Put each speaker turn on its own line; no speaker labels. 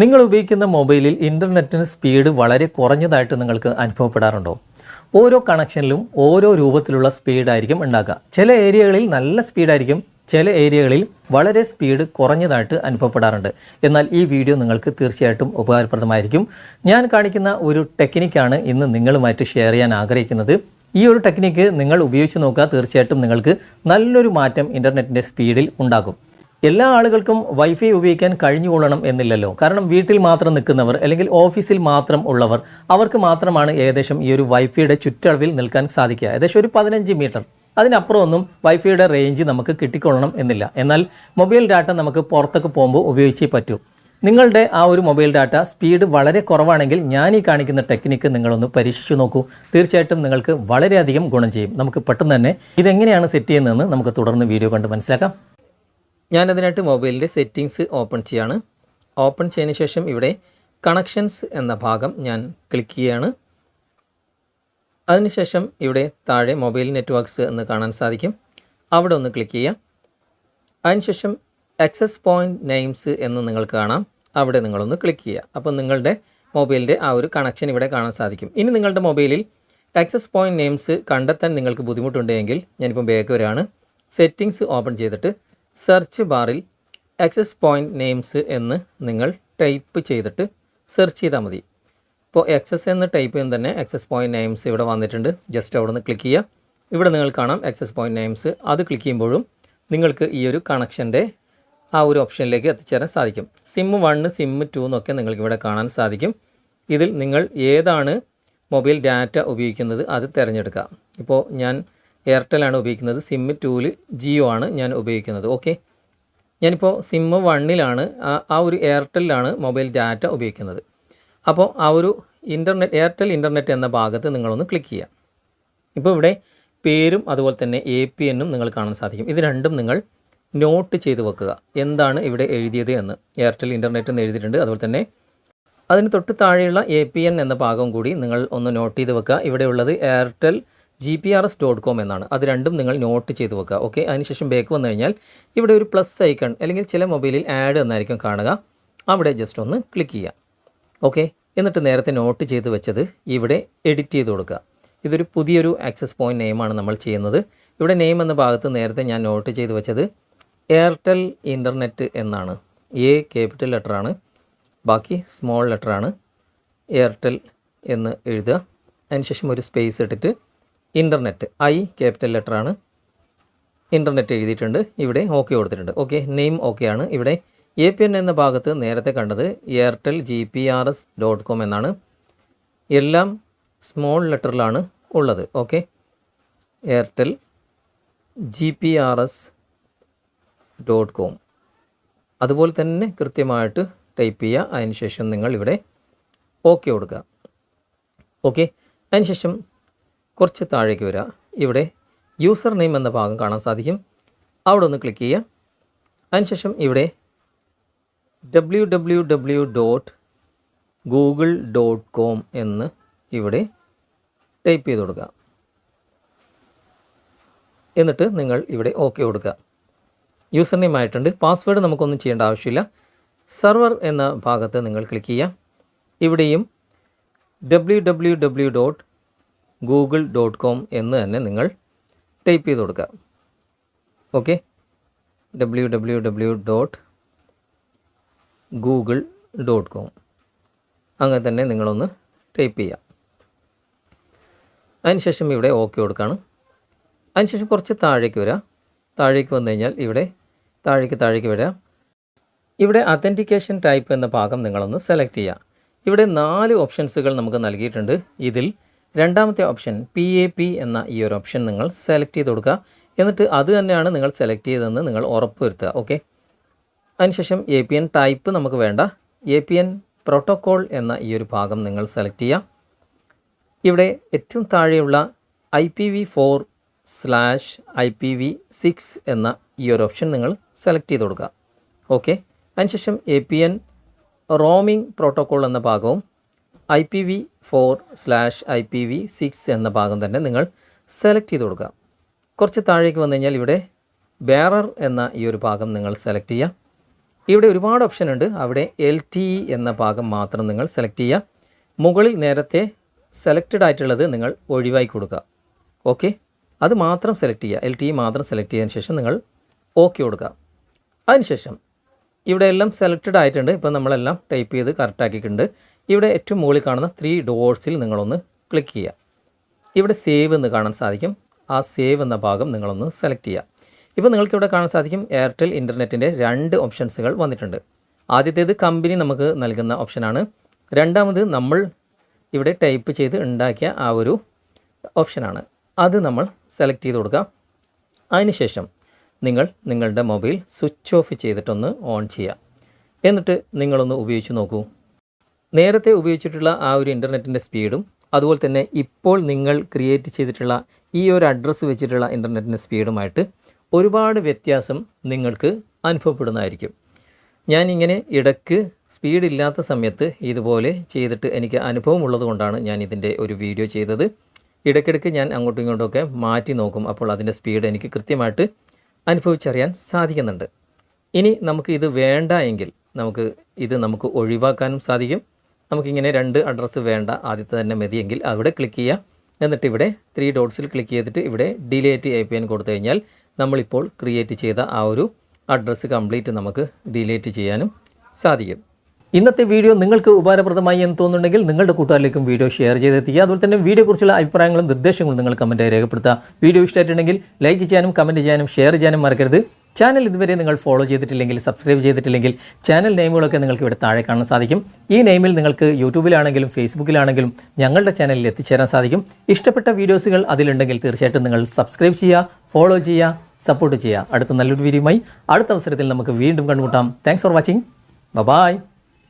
നിങ്ങൾ ഉപയോഗിക്കുന്ന മൊബൈലിൽ ഇന്റർനെറ്റിന് സ്പീഡ് വളരെ കുറഞ്ഞതായിട്ട് നിങ്ങൾക്ക് അനുഭവപ്പെടാറുണ്ടോ? ഓരോ കണക്ഷനിലും ഓരോ രൂപത്തിലുള്ള സ്പീഡായിരിക്കും ഉണ്ടാകുക. ചില ഏരിയകളിൽ നല്ല സ്പീഡായിരിക്കും ചില ഏരിയകളിൽ വളരെ സ്പീഡ് കുറഞ്ഞതായിട്ട് അനുഭവപ്പെടാറുണ്ട്. എന്നാൽ ഈ വീഡിയോ നിങ്ങൾക്ക് തീർച്ചയായിട്ടും ഉപകാരപ്രദമായിരിക്കും. ഞാൻ കാണിക്കുന്ന ഒരു ടെക്നിക്കാണ് ഇന്ന് നിങ്ങളുമായിട്ട് ഷെയർ ചെയ്യാൻ ആഗ്രഹിക്കുന്നത്. ഈ ഒരു ടെക്നിക്ക് നിങ്ങൾ ഉപയോഗിച്ച് നോക്കുക തീർച്ചയായിട്ടും നിങ്ങൾക്ക് നല്ലൊരു മാറ്റം ഇന്റർനെറ്റിന്റെ സ്പീഡിൽ ഉണ്ടാകും. എല്ലാ ആളുകൾക്കും വൈഫൈ ഉപയോഗിക്കാൻ കഴിഞ്ഞുകൊള്ളണം എന്നില്ലല്ലോ. കാരണം വീട്ടിൽ മാത്രം നിൽക്കുന്നവർ അല്ലെങ്കിൽ ഓഫീസിൽ മാത്രം ഉള്ളവർ അവർക്ക് മാത്രമാണ് ഏകദേശം ഈ ഒരു വൈഫൈയുടെ ചുറ്റളവിൽ നിൽക്കാൻ സാധിക്കുക. ഏകദേശം ഒരു പതിനഞ്ച് മീറ്റർ. അതിനപ്പുറമൊന്നും വൈഫൈയുടെ റേഞ്ച് നമുക്ക് കിട്ടിക്കൊള്ളണം എന്നില്ല. എന്നാൽ മൊബൈൽ ഡാറ്റ നമുക്ക് പുറത്തൊക്കെ പോകുമ്പോൾ ഉപയോഗിച്ചേ പറ്റൂ. നിങ്ങളുടെ ആ ഒരു മൊബൈൽ ഡാറ്റ സ്പീഡ് വളരെ കുറവാണെങ്കിൽ ഞാൻ ഈ കാണിക്കുന്ന ടെക്നിക്ക് നിങ്ങളൊന്ന് പരീക്ഷിച്ചു നോക്കൂ. തീർച്ചയായിട്ടും നിങ്ങൾക്ക് വളരെയധികം ഗുണം ചെയ്യും. നമുക്ക് പെട്ടെന്ന് തന്നെ ഇതെങ്ങനെയാണ് സെറ്റ് ചെയ്യുന്നതെന്ന് നമുക്ക് തുടർന്ന് വീഡിയോ കണ്ട് മനസ്സിലാക്കാം. ഞാനതിനായിട്ട് മൊബൈലിന്റെ സെറ്റിങ്സ് ഓപ്പൺ ചെയ്യാണ്. ഓപ്പൺ ചെയ്തതിന് ശേഷം ഇവിടെ കണക്ഷൻസ് എന്ന ഭാഗം ഞാൻ ക്ലിക്ക് ചെയ്യുകയാണ്. അതിനുശേഷം ഇവിടെ താഴെ മൊബൈൽ നെറ്റ്വർക്ക്സ് എന്ന് കാണാൻ സാധിക്കും. അവിടെ ഒന്ന് ക്ലിക്ക് ചെയ്യാം. അതിനുശേഷം ആക്സസ് പോയിന്റ് നെയിംസ് എന്ന് നിങ്ങൾക്ക് കാണാം. അവിടെ നിങ്ങളൊന്ന് ക്ലിക്ക് ചെയ്യുക. അപ്പോൾ നിങ്ങളുടെ മൊബൈലിന്റെ ആ ഒരു കണക്ഷൻ ഇവിടെ കാണാൻ സാധിക്കും. ഇനി നിങ്ങളുടെ മൊബൈലിൽ ആക്സസ് പോയിന്റ് നെയിംസ് കണ്ടെത്താൻ നിങ്ങൾക്ക് ബുദ്ധിമുട്ടുണ്ടെങ്കിൽ ഞാനിപ്പം ബാക്ക് വരാണ് സെറ്റിങ്സ് ഓപ്പൺ ചെയ്തിട്ട് സെർച്ച് ബാറിൽ ആക്സസ് പോയിന്റ് നെയിംസ് എന്ന് നിങ്ങൾ ടൈപ്പ് ചെയ്തിട്ട് സെർച്ച് ചെയ്താൽ മതി. ഇപ്പോൾ എക്സസ് എന്ന് ടൈപ്പ് ചെയ്യുമ്പോൾ തന്നെ എക്സസ് പോയിന്റ് നെയിംസ് ഇവിടെ വന്നിട്ടുണ്ട്. ജസ്റ്റ് അവിടെ നിന്ന് ക്ലിക്ക് ചെയ്യുക. ഇവിടെ നിങ്ങൾ കാണാം എക്സസ് പോയിന്റ് നെയിംസ് അത് ക്ലിക്ക് ചെയ്യുമ്പോഴും നിങ്ങൾക്ക് ഈ ഒരു കണക്ഷന്റെ ആ ഒരു ഓപ്ഷനിലേക്ക് എത്തിച്ചേരാൻ സാധിക്കും. സിം വണ്ണ് സിം ടു എന്നൊക്കെ നിങ്ങൾക്ക് ഇവിടെ കാണാൻ സാധിക്കും. ഇതിൽ നിങ്ങൾ ഏതാണ് മൊബൈൽ ഡാറ്റ ഉപയോഗിക്കുന്നത് അത് തിരഞ്ഞെടുക്കുക. ഇപ്പോൾ ഞാൻ എയർടെലാണ് ഉപയോഗിക്കുന്നത്. സിം ടൂവിൽ ജിയോ ആണ് ഞാൻ ഉപയോഗിക്കുന്നത്. ഓക്കെ ഞാനിപ്പോൾ സിം വണ്ണിലാണ് ആ- ആ ഒരു എയർടെല്ലാണ് മൊബൈൽ ഡാറ്റ ഉപയോഗിക്കുന്നത്. അപ്പോൾ ആ ഒരു ഇന്റർനെറ്റ് എയർടെൽ ഇന്റർനെറ്റ് എന്ന ഭാഗത്ത് നിങ്ങളൊന്ന് ക്ലിക്ക് ചെയ്യുക ഇപ്പോൾ ഇവിടെ പേരും അതുപോലെ തന്നെ എ പി എന്നും നിങ്ങൾ കാണാൻ സാധിക്കും. ഇത് രണ്ടും നിങ്ങൾ നോട്ട് ചെയ്ത് വെക്കുക. എന്താണ് ഇവിടെ എഴുതിയത് എന്ന്. എയർടെൽ ഇന്റർനെറ്റ് എന്ന് എഴുതിയിട്ടുണ്ട്. അതുപോലെ തന്നെ അതിന് തൊട്ട് താഴെയുള്ള എ പി എൻ എന്ന ഭാഗം കൂടി നിങ്ങൾ ഒന്ന് നോട്ട് ചെയ്ത് വെക്കുക. ഇവിടെയുള്ളത് Airtel G P R S dot com എന്നാണ്. അത് രണ്ടും നിങ്ങൾ നോട്ട് ചെയ്ത് വെക്കുക. ഓക്കെ അതിനുശേഷം ബാക്ക് വന്നു കഴിഞ്ഞാൽ ഇവിടെ ഒരു പ്ലസ് ഐക്കൺ അല്ലെങ്കിൽ ചില മൊബൈലിൽ ആഡ് എന്നായിരിക്കും കാണുക. അവിടെ ജസ്റ്റ് ഒന്ന് ക്ലിക്ക് ചെയ്യുക. ഓക്കെ എന്നിട്ട് നേരത്തെ നോട്ട് ചെയ്ത് വെച്ചത് ഇവിടെ എഡിറ്റ് ചെയ്ത് കൊടുക്കുക. ഇതൊരു പുതിയൊരു ആക്സസ് പോയിന്റ് നെയിമാണ് നമ്മൾ ചെയ്യുന്നത്. ഇവിടെ നെയിം എന്ന ഭാഗത്ത് നേരത്തെ ഞാൻ നോട്ട് ചെയ്ത് വെച്ചത് എയർടെൽ ഇന്റർനെറ്റ് എന്നാണ്. എ ക്യാപിറ്റൽ ലെറ്ററാണ് ബാക്കി സ്മോൾ ലെറ്ററാണ് എയർടെൽ എന്ന് എഴുതുക. അതിനുശേഷം ഒരു സ്പേസ് ഇട്ടിട്ട് ഇന്റർനെറ്റ് ഐ ക്യാപിറ്റൽ ലെറ്റർ ആണ്. ഇന്റർനെറ്റ് എഴുതിയിട്ടുണ്ട് ഇവിടെ ഓക്കെ കൊടുത്തിട്ടുണ്ട്. ഓക്കെ നെയിം ഓക്കെ ആണ്. ഇവിടെ എ പി എൻ എന്ന ഭാഗത്ത് നേരത്തെ കണ്ടത് Airtel G P R S dot com എന്നാണ്. എല്ലാം സ്മോൾ ലെറ്ററിലാണ് ഉള്ളത്. Okay Airtel G P R S dot com അതുപോലെ തന്നെ കൃത്യമായിട്ട് ടൈപ്പ് ചെയ്യുക. അതിനുശേഷം നിങ്ങൾ ഇവിടെ ഓക്കെ കൊടുക്കുക. ഓക്കെ അതിനുശേഷം കുറച്ച് താഴേക്ക് വരിക ഇവിടെ യൂസർ നെയിം എന്ന ഭാഗം കാണാൻ സാധിക്കും. അവിടെ ഒന്ന് ക്ലിക്ക് ചെയ്യുക. അതിനുശേഷം ഇവിടെ W W W dot Google dot com എന്ന് ഇവിടെ ടൈപ്പ് ചെയ്ത് കൊടുക്കുക. എന്നിട്ട് നിങ്ങൾ ഇവിടെ ഓക്കെ കൊടുക്കുക. യൂസർ നെയിം ആയിട്ടുണ്ട്. പാസ്വേഡ് നമുക്കൊന്നും ചെയ്യേണ്ട ആവശ്യമില്ല. സെർവർ എന്ന ഭാഗത്ത് നിങ്ങൾ ക്ലിക്ക് ചെയ്യുക. ഇവിടെയും W W W dot Google dot com എന്ന് തന്നെ നിങ്ങൾ ടൈപ്പ് ചെയ്ത് കൊടുക്കുക. Okay? W W W dot Google dot com. അങ്ങനെ തന്നെ നിങ്ങളൊന്ന് ടൈപ്പ് ചെയ്യാം. അതിനുശേഷം ഇവിടെ ഓക്കെ കൊടുക്കുകയാണ് അതിനുശേഷം കുറച്ച് താഴേക്ക് വരിക താഴേക്ക് വന്നു കഴിഞ്ഞാൽ ഇവിടെ താഴേക്ക് താഴേക്ക് വരിക ഇവിടെ അത്തന്റിക്കേഷൻ ടൈപ്പ് എന്ന ഭാഗം നിങ്ങളൊന്ന് സെലക്ട് ചെയ്യുക ഇവിടെ നാല് ഓപ്ഷൻസുകൾ നമുക്ക് നൽകിയിട്ടുണ്ട്. ഇതിൽ രണ്ടാമത്തെ ഓപ്ഷൻ പി എ പി എന്ന ഈ ഒരു ഓപ്ഷൻ നിങ്ങൾ സെലക്ട് ചെയ്ത് കൊടുക്കുക. എന്നിട്ട് അത് തന്നെയാണ് നിങ്ങൾ സെലക്ട് ചെയ്തതെന്ന് നിങ്ങൾ ഉറപ്പ് വരുത്തുക ഓക്കെ? അതിനുശേഷം എ പി എൻ ടൈപ്പ് നമുക്ക് വേണ്ട. എ പി എൻ പ്രോട്ടോക്കോൾ എന്ന ഈ ഒരു ഭാഗം നിങ്ങൾ സെലക്ട് ചെയ്യുക. ഇവിടെ ഏറ്റവും താഴെയുള്ള I P V four slash I P V six എന്ന ഈ ഒരു ഓപ്ഷൻ നിങ്ങൾ സെലക്ട് ചെയ്ത് കൊടുക്കുക. ഓക്കെ? അതിനുശേഷം A P N roaming protocol എന്ന ഭാഗവും I P V four slash I P V six എന്ന ഭാഗം തന്നെ നിങ്ങൾ സെലക്ട് ചെയ്ത് കൊടുക്കുക. കുറച്ച് താഴേക്ക് വന്നു കഴിഞ്ഞാൽ ഇവിടെ ബാറർ എന്ന ഈ ഒരു ഭാഗം നിങ്ങൾ സെലക്ട് ചെയ്യുക. ഇവിടെ ഒരുപാട് ഓപ്ഷൻ ഉണ്ട്. അവിടെ എൽ ടി ഇ എന്ന ഭാഗം മാത്രം നിങ്ങൾ സെലക്ട് ചെയ്യുക. മുകളിൽ നേരത്തെ സെലക്റ്റഡ് ആയിട്ടുള്ളത് നിങ്ങൾ ഒഴിവാക്കി കൊടുക്കുക. ഓക്കെ അത് മാത്രം സെലക്ട് ചെയ്യുക. എൽ ടി ഇ മാത്രം സെലക്ട് ചെയ്തതിന് ശേഷം നിങ്ങൾ ഓക്കെ കൊടുക്കുക. അതിനുശേഷം ഇവിടെ എല്ലാം സെലക്റ്റഡ് ആയിട്ടുണ്ട്. ഇപ്പോൾ നമ്മളെല്ലാം ടൈപ്പ് ചെയ്ത് കറക്റ്റ് ആക്കിയിട്ടുണ്ട്. ഇവിടെ ഏറ്റവും മുകളിൽ കാണുന്ന ത്രീ ഡോട്ട്സിൽ നിങ്ങളൊന്ന് ക്ലിക്ക് ചെയ്യുക. ഇവിടെ സേവ് എന്ന് കാണാൻ സാധിക്കും. ആ സേവ് എന്ന ഭാഗം നിങ്ങളൊന്ന് സെലക്ട് ചെയ്യുക. ഇപ്പോൾ നിങ്ങൾക്ക് ഇവിടെ കാണാൻ സാധിക്കും എയർടെൽ ഇന്റർനെറ്റിന്റെ രണ്ട് ഓപ്ഷൻസുകൾ വന്നിട്ടുണ്ട്. ആദ്യത്തേത് കമ്പനി നമുക്ക് നൽകുന്ന ഓപ്ഷനാണ് രണ്ടാമത് നമ്മൾ ഇവിടെ ടൈപ്പ് ചെയ്ത് ഉണ്ടാക്കിയ ആ ഒരു ഓപ്ഷനാണ് അത് നമ്മൾ സെലക്ട് ചെയ്ത് കൊടുക്കുക. അതിനുശേഷം നിങ്ങൾ നിങ്ങളുടെ മൊബൈൽ സ്വിച്ച് ഓഫ് ചെയ്തിട്ടൊന്ന് ഓൺ ചെയ്യുക. എന്നിട്ട് നിങ്ങളൊന്ന് ഉപയോഗിച്ച് നോക്കൂ. നേരത്തെ ഉപയോഗിച്ചിട്ടുള്ള ആ ഒരു ഇന്റർനെറ്റിന്റെ സ്പീഡും അതുപോലെ തന്നെ ഇപ്പോൾ നിങ്ങൾ ക്രിയേറ്റ് ചെയ്തിട്ടുള്ള ഈ ഒരു അഡ്രസ്സ് വെച്ചിട്ടുള്ള ഇന്റർനെറ്റിന്റെ സ്പീഡുമായിട്ട് ഒരുപാട് വ്യത്യാസം നിങ്ങൾക്ക് അനുഭവപ്പെടുന്നതായിരിക്കും. ഞാനിങ്ങനെ ഇടയ്ക്ക് സ്പീഡ് ഇല്ലാത്ത സമയത്ത് ഇതുപോലെ ചെയ്തിട്ട് എനിക്ക് അനുഭവമുള്ളത് കൊണ്ടാണ് ഞാൻ ഇതിന്റെ ഒരു വീഡിയോ ചെയ്തത്. ഇടയ്ക്കിടയ്ക്ക് ഞാൻ അങ്ങോട്ടും ഇങ്ങോട്ടുമൊക്കെ മാറ്റി നോക്കും അപ്പോൾ അതിന്റെ സ്പീഡ് എനിക്ക് കൃത്യമായിട്ട് അനുഭവിച്ചറിയാൻ സാധിക്കുന്നുണ്ട്. ഇനി നമുക്ക് ഇത് വേണ്ട എങ്കിൽ നമുക്ക് ഇത് നമുക്ക് ഒഴിവാക്കാനും സാധിക്കും. നമുക്കിങ്ങനെ രണ്ട് അഡ്രസ്സ് വേണ്ട. ആദ്യത്തെ തന്നെ മതിയെങ്കിൽ അവിടെ ക്ലിക്ക് ചെയ്യുക എന്നിട്ട് ഇവിടെ ത്രീ ഡോട്ട്സിൽ ക്ലിക്ക് ചെയ്തിട്ട് ഇവിടെ ഡിലേറ്റ് എ പി എൻ കൊടുത്തു കഴിഞ്ഞാൽ നമ്മളിപ്പോൾ ക്രിയേറ്റ് ചെയ്ത ആ ഒരു അഡ്രസ്സ് കംപ്ലീറ്റ് നമുക്ക് ഡിലേറ്റ് ചെയ്യാനും സാധിക്കും. ഇന്നത്തെ വീഡിയോ നിങ്ങൾക്ക് ഉപകാരപ്രദമായി എന്ന് തോന്നുന്നുണ്ടെങ്കിൽ നിങ്ങളുടെ കൂട്ടുകാരിലേക്കും വീഡിയോ ഷെയർ ചെയ്തെത്തിക്കുക. അതുപോലെ തന്നെ വീഡിയോ കുറിച്ചുള്ള അഭിപ്രായങ്ങളും നിർദ്ദേശങ്ങളും നിങ്ങൾ കമന്റായി രേഖപ്പെടുത്തുക. വീഡിയോ ഇഷ്ടമായിട്ടുണ്ടെങ്കിൽ ലൈക്ക് ചെയ്യാനും കമന്റ് ചെയ്യാനും ഷെയർ ചെയ്യാനും മറക്കരുത്. ചാനൽ ഇതുവരെ നിങ്ങൾ ഫോളോ ചെയ്തിട്ടില്ലെങ്കിൽ സബ്സ്ക്രൈബ് ചെയ്തിട്ടില്ലെങ്കിൽ ചാനൽ നെയിമുകളൊക്കെ നിങ്ങൾക്ക് ഇവിടെ താഴെ കാണാൻ സാധിക്കും. ഈ നെയിമിൽ നിങ്ങൾക്ക് യൂട്യൂബിലാണെങ്കിലും ഫേസ്ബുക്കിലാണെങ്കിലും ഞങ്ങളുടെ ചാനലിൽ എത്തിച്ചേരാൻ സാധിക്കും. ഇഷ്ടപ്പെട്ട വീഡിയോസുകൾ അതിലുണ്ടെങ്കിൽ തീർച്ചയായിട്ടും നിങ്ങൾ സബ്സ്ക്രൈബ് ചെയ്യുക ഫോളോ ചെയ്യുക സപ്പോർട്ട് ചെയ്യുക. അടുത്ത നല്ലൊരു വീഡിയോയുമായി അടുത്ത അവസരത്തിൽ നമുക്ക് വീണ്ടും കണ്ടുമുട്ടാം. Thanks for watching bye